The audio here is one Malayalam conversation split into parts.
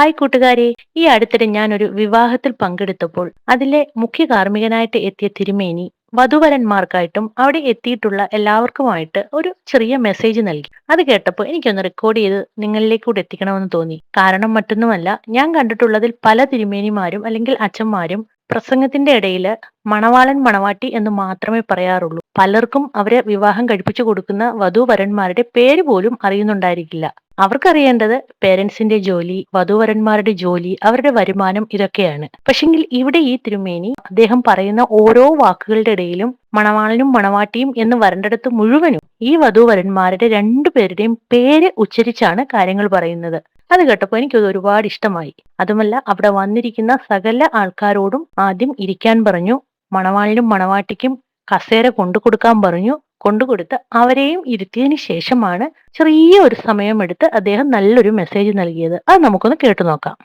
ഹായ് കൂട്ടുകാരെ. ഈ അടുത്തിടെ ഞാനൊരു വിവാഹത്തിൽ പങ്കെടുത്തപ്പോൾ അതിലെ മുഖ്യ കാർമ്മികനായിട്ട് എത്തിയ തിരുമേനി വധുവരന്മാർക്കായിട്ടും അവിടെ എത്തിയിട്ടുള്ള എല്ലാവർക്കുമായിട്ട് ഒരു ചെറിയ മെസ്സേജ് നൽകി. അത് കേട്ടപ്പോൾ എനിക്കൊന്ന് റെക്കോർഡ് ചെയ്ത് നിങ്ങളിലേക്ക് കൂടെ എത്തിക്കണമെന്ന് തോന്നി. കാരണം മറ്റൊന്നുമല്ല ഞാൻ കണ്ടിട്ടുള്ളതിൽ പല തിരുമേനിമാരും അല്ലെങ്കിൽ അച്ഛന്മാരും പ്രസംഗത്തിന്റെ ഇടയിൽ മണവാളൻ മണവാട്ടി എന്ന് മാത്രമേ പറയാറുള്ളൂ. പലർക്കും അവരെ വിവാഹം കഴിപ്പിച്ചു കൊടുക്കുന്ന വധുവരന്മാരുടെ പേര് പോലും അറിയുന്നുണ്ടായിരിക്കില്ല. അവർക്കറിയേണ്ടത് പേരൻസിന്റെ ജോലി വധുവരന്മാരുടെ ജോലി അവരുടെ വരുമാനം ഇതൊക്കെയാണ്. പക്ഷെങ്കിൽ ഇവിടെ ഈ തിരുമേനി അദ്ദേഹം പറയുന്ന ഓരോ വാക്കുകളുടെ ഇടയിലും മണവാളനും മണവാട്ടിയും എന്ന് വരണ്ടടുത്ത് മുഴുവനും ഈ വധുവരന്മാരുടെ രണ്ടുപേരുടെയും പേര് ഉച്ചരിച്ചാണ് കാര്യങ്ങൾ പറയുന്നത്. അത് കേട്ടപ്പോൾ എനിക്കത് ഒരുപാട് ഇഷ്ടമായി. അതുമല്ല അവിടെ വന്നിരിക്കുന്ന സകല ആൾക്കാരോടും ആദ്യം ഇരിക്കാൻ പറഞ്ഞു. മണവാളിനും മണവാട്ടിക്കും കസേര കൊണ്ടു കൊടുക്കാൻ പറഞ്ഞു. കൊണ്ടുകൊടുത്ത് അവരെയും ഇരുത്തിയതിനു ശേഷമാണ് ചെറിയ ഒരു സമയമെടുത്ത് അദ്ദേഹം നല്ലൊരു മെസ്സേജ് നൽകിയത്. അത് നമുക്കൊന്ന് കേട്ടു നോക്കാം.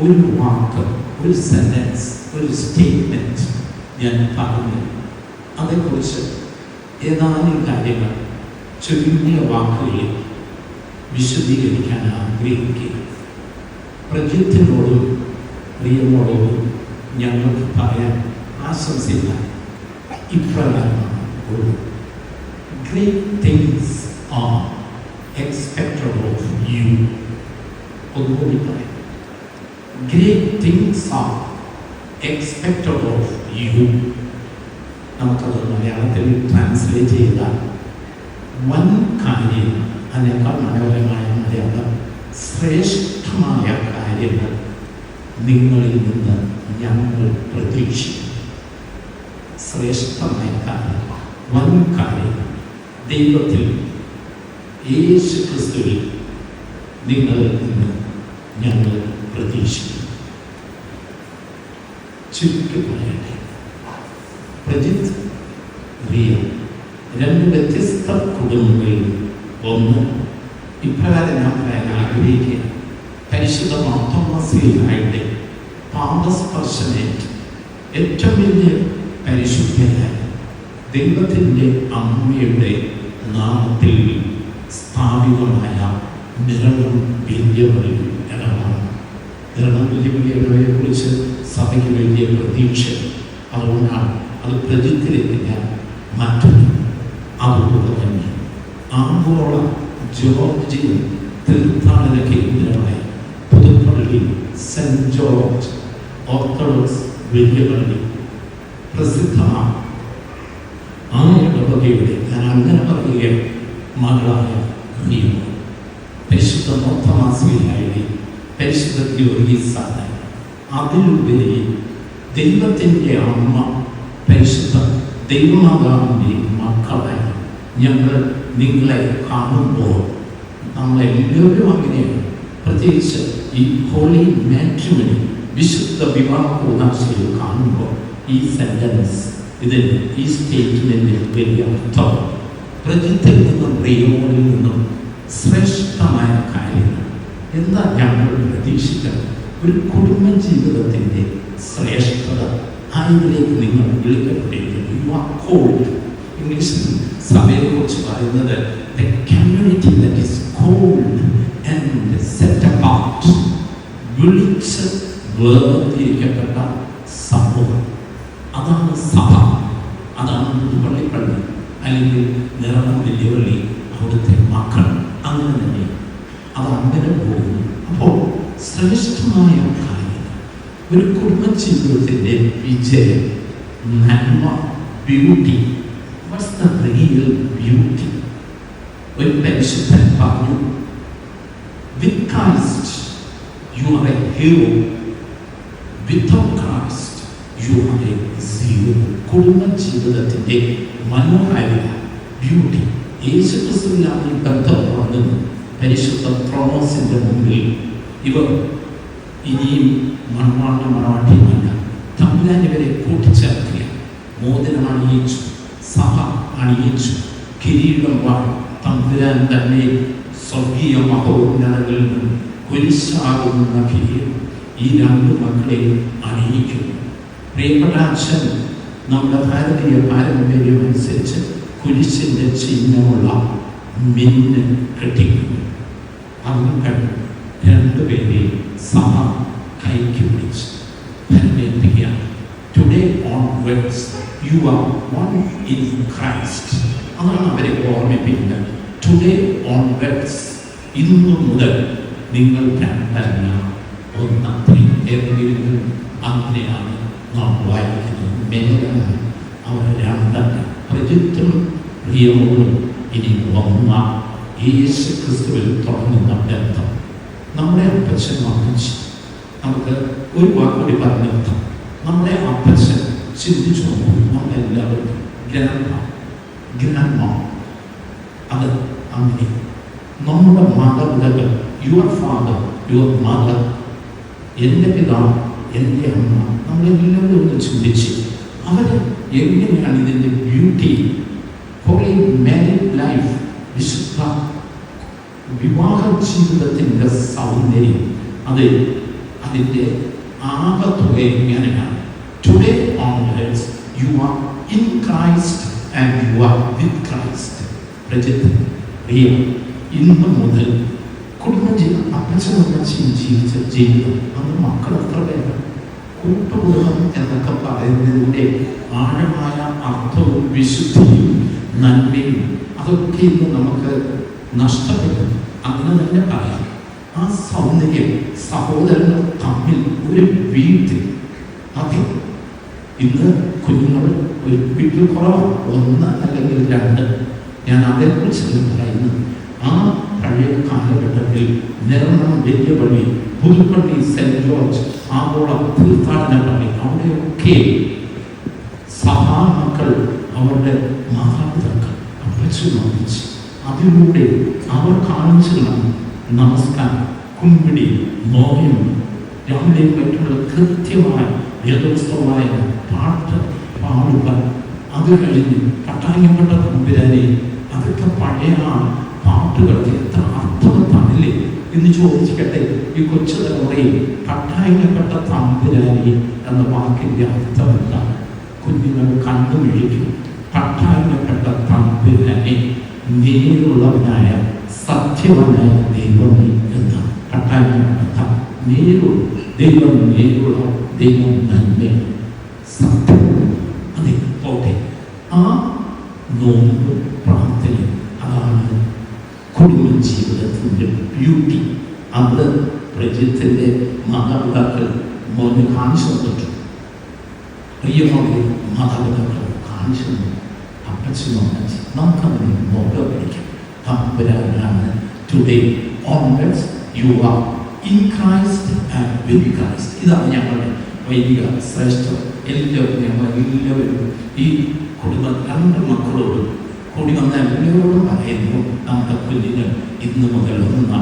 ഒരു വാക്ക് ഒരു സെന്റൻസ് ഒരു സ്റ്റേറ്റ്മെന്റ് ഞാൻ പറഞ്ഞു. അതേക്കുറിച്ച് ഏതാനും കാര്യങ്ങൾ ചുരുങ്ങിയ വാക്കുകളിൽ വിശദീകരിക്കാൻ ആഗ്രഹിക്കുക പ്രജിത്തിനോടും പ്രിയമോടോടും ഞങ്ങൾക്ക് പറയാൻ ആശംസയില്ല. ഇപ്രകാരമാണ് ഒരു great things are expected of you ഒന്നുകൂടി പറയാം. Great things are expected of you നമുക്കത് മലയാളത്തിൽ ട്രാൻസ്ലേറ്റ് ചെയ്താൽ വൻ കാര്യം അതിനേക്കാൾ മനോഹരമായ മലയാളം ശ്രേഷ്ഠമായ കാര്യങ്ങൾ നിങ്ങളിൽ നിന്ന് ഞങ്ങൾ പ്രതീക്ഷിക്കും ശ്രേഷ്ഠമായ കാര്യം. വൻ ദൈവത്തിൽ യേശു ക്രിസ്തുവിൽ നിങ്ങളിൽ നിന്ന് ഞങ്ങൾ പ്രതീക്ഷിക്കുന്നു. ചുരുക്കി പറയട്ടെ പ്രജിത് റിയ രണ്ട് വ്യത്യസ്ത കുടുംബങ്ങളിൽ ഒന്ന് ഇപ്രകാരം ഞാൻ പറയാൻ ആഗ്രഹിക്കുക പരിശുദ്ധ മാർത്തോമാസിയായിട്ട് പാദസ്പർശനേറ്റ് ഏറ്റവും വലിയ പരിശുദ്ധന ദൈവത്തിന്റെ അമ്മയുടെ നാമത്തിൽ സ്ഥാപിതമായ നിറവും വെല്ലുവിളി ഇടമാണ് വലിയ ഇടവയെ കുറിച്ച് സഭയ്ക്ക് വലിയ പ്രതീക്ഷ അതുകൊണ്ടാണ് അത് പ്രചരിക്കുന്ന മറ്റൊരു അതുപോലെ തന്നെ ആഗോള ജോർജിയൻ തീർത്ഥാടന കേന്ദ്രമായ പുതുപ്പള്ളി സെന്റ് ജോർജ് ഓർത്തഡോക്സ് വലിയ പള്ളി പ്രസിദ്ധമാണ് ആ ഇടവകയുടെ ഞാൻ അങ്ങനെ പറയുക മകളായ നിയമം പരിശുദ്ധ മോത്തമാസിയായി പരിശുദ്ധ ദ്യോഗിസാണ് അതിലുപരി ദൈവത്തിന്റെ അമ്മ പരിശുദ്ധ ദൈവമാതാവിന്റെ മക്കളെ ഞങ്ങൾ നിങ്ങളെ കാണുമ്പോൾ നമ്മളെല്ലാവരും അങ്ങനെയാണ്. പ്രത്യേകിച്ച് ഈ ഹോളി മാട്രിമണി വിശുദ്ധ വിവാഹ കൂതാശയിൽ കാണുമ്പോൾ ഈ സെന്റൻസ് ഇതിന് ഈ സ്റ്റേറ്റ്മെന്റിൽ വലിയ അർത്ഥം. പ്രജിത്തിൽ നിന്നും റിയോണിൽ നിന്നും ശ്രേഷ്ഠമായ കാര്യങ്ങൾ. എന്താ ഞങ്ങൾ പ്രതീക്ഷിക്കുന്നത്? ഒരു കുടുംബ ജീവിതത്തിന്റെ ശ്രേഷ്ഠത. അതിലേക്ക് നിങ്ങൾ വിളിക്കപ്പെട്ടിരിക്കുന്നു യു ആർ കോൾഡ് ഇംഗ്ലീഷിൽ സഭയെക്കുറിച്ച് പറയുന്നത് the community that is called set apart വിളിച്ച് വേർതിരിക്കപ്പെട്ട സമൂഹം. അതാണ് സഭ. അതാണ് പള്ളിപ്പള്ളി അല്ലെങ്കിൽ നിറഞ്ഞ വെല്ലുവിളി അവിടുത്തെ മക്കൾ. അങ്ങനെ തന്നെ. അത് അങ്ങനെ പോകുന്നു അപ്പോൾ ശ്രേഷ്ഠമായ കാര്യം. ഒരു കുടുംബ ജീവിതത്തിന്റെ വിജയം നന്മ ബ്യൂട്ടി ബ്യൂട്ടി ഒരു പരിശുദ്ധൻ പറഞ്ഞു വിത്ത് you are a hero. Without Christ, you are a zero. കുടുംബ ജീവിതത്തിന്റെ മനോഹാരിത ബ്യൂട്ടി യേശുക്രിസ്തുവിനാണ് ഈ ബന്ധം തുടങ്ങുന്നത് പരിശുദ്ധ ത്രോണോസിന്റെ മുമ്പിൽ ഇവർ ഇനിയും മൺവാണ്ട മണവാട്ടിയുമല്ല തമ്പുരാൻ ഇവരെ കൂട്ടിച്ചേർക്കുക മോതിരം അണിയിച്ചു സഭ അണിയിച്ചു കിരീടം വാ തമ്പുരാൻ തന്നെ സ്വർഗീയ മഹോന്നതങ്ങളിൽ നിന്ന് കുരിശാകുന്ന കിരീടം ഈ രണ്ട് മക്കളെ അണിയിക്കുന്നു പ്രിയപ്പെട്ട അച്ഛൻ നമ്മുടെ ഭാരതീയ പാരമ്പര്യം അനുസരിച്ച് കുരിശിന്റെ ചിഹ്നമുള്ള മിന്ന് കെട്ടിക്കുന്നു. അങ്ങൾ രണ്ടുപേരെ സഭ കൈക്ക് പിടിച്ച് ഭരമേൽപ്പിക്കുകയാണ്. Today onwards you are one in Christ അതാണ് അവരെ ഓർമ്മിപ്പിക്കുന്നത്. ടുഡേ ഓൺവേർഡ്സ് ഇന്നു മുതൽ നിങ്ങൾ രണ്ടല്ല ഒന്നത്രേ ഏതെങ്കിലും അങ്ങനെയാണ് നാം വായിക്കുന്നത്. മേലാണ് അവർ രണ്ടല്ല പ്രജിത്തും പ്രിയമുള്ള ഇനി ഒന്ന യേശു ക്രിസ്തുവിൽ തുടങ്ങുന്ന ബന്ധം നമ്മുടെ അപ്പച്ചൻ അമ്മച്ചി നമുക്ക് ഒരു വാക്കുകൂടി പറഞ്ഞു നിർത്താം. നമ്മുടെ അപ്പച്ചൻ ചിന്തിച്ചു നോക്കും. നമ്മളെല്ലാവർക്കും ഗ്രാൻഡ് ഗ്രാൻഡ് ഗ്രാൻഡ്മ അത് അങ്ങനെ. നമ്മുടെ മാതാപിതാക്കൾ യുവർ ഫാദർ യുവർ മദർ എന്റെ പിതാവ് എന്റെ അമ്മ നമ്മളെല്ലാവരും ഒന്ന് ചിന്തിച്ച് അവർ എങ്ങനെയാണ് ഇതിന്റെ ബ്യൂട്ടി ഹോളി മാരിഡ് ലൈഫ് വിശുദ്ധ വിവാഹ ജീവിതത്തിന്റെ സൗന്ദര്യം അത് അതിന്റെ ആകത്തുക എങ്ങനെയാണ്? Today onwards you are in Christ and you are with Christ Prajith Priya ഇന്ന് മുതൽ കുടുംബജീവിതം അപ്പച്ചനും അമ്മച്ചിയും ജീവിച്ച ജീവിതം അന്ന് മക്കൾ അത്ര പേര് കൂട്ടുകുടുംബം എന്നൊക്കെ പറയുന്നതിന്റെ ആഴമായ അർത്ഥവും വിശുദ്ധിയും നന്മയും അതൊക്കെ ഇന്ന് നമുക്ക് നഷ്ടപ്പെട്ടു അങ്ങനെ തന്നെ പറയാം. ആ സൗന്ദര്യം സഹോദരങ്ങൾ തമ്മിൽ ഒരു വീട്ടിൽ അതെ ഇന്ന് കുഞ്ഞുങ്ങൾ ഒരു വീട്ടിൽ കുറവാണ്. ഒന്ന് അല്ലെങ്കിൽ രണ്ട്. ഞാൻ അതേക്കുറിച്ചല്ല പറയുന്നത് ആ പഴയ കാലഘട്ടത്തിൽ നിറണം വലിയ പള്ളി പുതുപ്പള്ളി സെന്റ് ജോർജ് ആഗോള തീർത്ഥാടന പള്ളി അവിടെയൊക്കെ സഭാമക്കൾ അവരുടെ മാതാപിതാക്കൾ അപ്പച്ചു നോക്കിച്ച് അതിലൂടെ അവർ കാണിച്ചുള്ള നമസ്കാരം കുമ്പിടി നോയം രാവിലെ മറ്റുള്ള കൃത്യമായ വേദോസ്തവമായ പാട്ട് പാടുക അത് കഴിഞ്ഞ് പട്ടായപ്പെട്ട തമ്പുരാനെ അതൊക്കെ പഴയ പാട്ടുകൾ എത്ര അർത്ഥവത്താണില്ലേ എന്ന് ചോദിച്ചിട്ട് ഈ കൊച്ചു തലമുറയിൽ പട്ടായപ്പെട്ട തമ്പുരാനി എന്ന വാക്കിന്റെ അർത്ഥം എന്താണ് കുഞ്ഞുങ്ങൾ കണ്ടു വിഴിക്കും പട്ടായപ്പെട്ട തമ്പുരാനെ നേരുള്ളവനായ സത്യവനായ ദൈവം എന്ന പട്ടായപ്പെട്ട നേരു ദൈവം നേരുള്ള ദൈവം തന്നെ. സത്യം അതെ. ഓക്കെ ആ നോമ്പ് പ്രാർത്ഥന അതാണ് കുടുംബ ജീവിതത്തിന്റെ ബ്യൂട്ടി അത് പ്രജിത്തിന്റെ മാതാപിതാക്കൾ മോനെ കാണിച്ചു തന്നിട്ടു പ്രിയമോടെ മാതാപിതാക്കൾ കാണിച്ചു തന്നു. അപ്പച്ചനും അമ്മച്ചി നമുക്കതിനെ മോഹം പിടിക്കാം തമ്പുരാനാണ് today onwards you are in Christ and with Christ ഇതാണ് ഞങ്ങളുടെ വൈദിക ശ്രേഷ്ഠർ എല്ലാവരും ഞങ്ങൾ എല്ലാവരും ഈ കുടുംബ രണ്ട് മക്കളോട് കൂടി നമ്മൾ എല്ലാവരോടും പറയുന്നു നമ്മുടെ കുഞ്ഞുങ്ങൾ ഇന്ന് മുതൽ ഒന്ന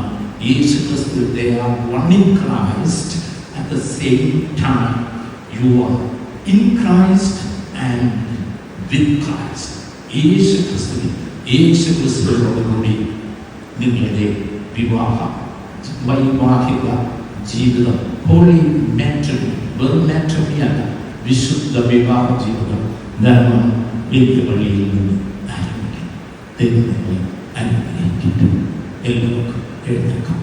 Yesu Kristu they are one in Christ at the same time you are in Christ and with Christ Yesu Kristu Yesu ക്രിസ്തുവിനോടുകൂടി നിങ്ങളുടെ വിവാഹ വൈവാഹിക ജീവിതം ഹോളി മാട്രിമി വെറും മാട്രിമി അല്ല വിശുദ്ധ വിവാഹ ജീവിതം ധർമ്മം വീട്ടുപള്ളിയിൽ നിന്ന് ദൈവം നമ്മളെ അനുഗ്രഹിക്കട്ടെ എല്ലാവർക്കും എഴുന്നേക്കാം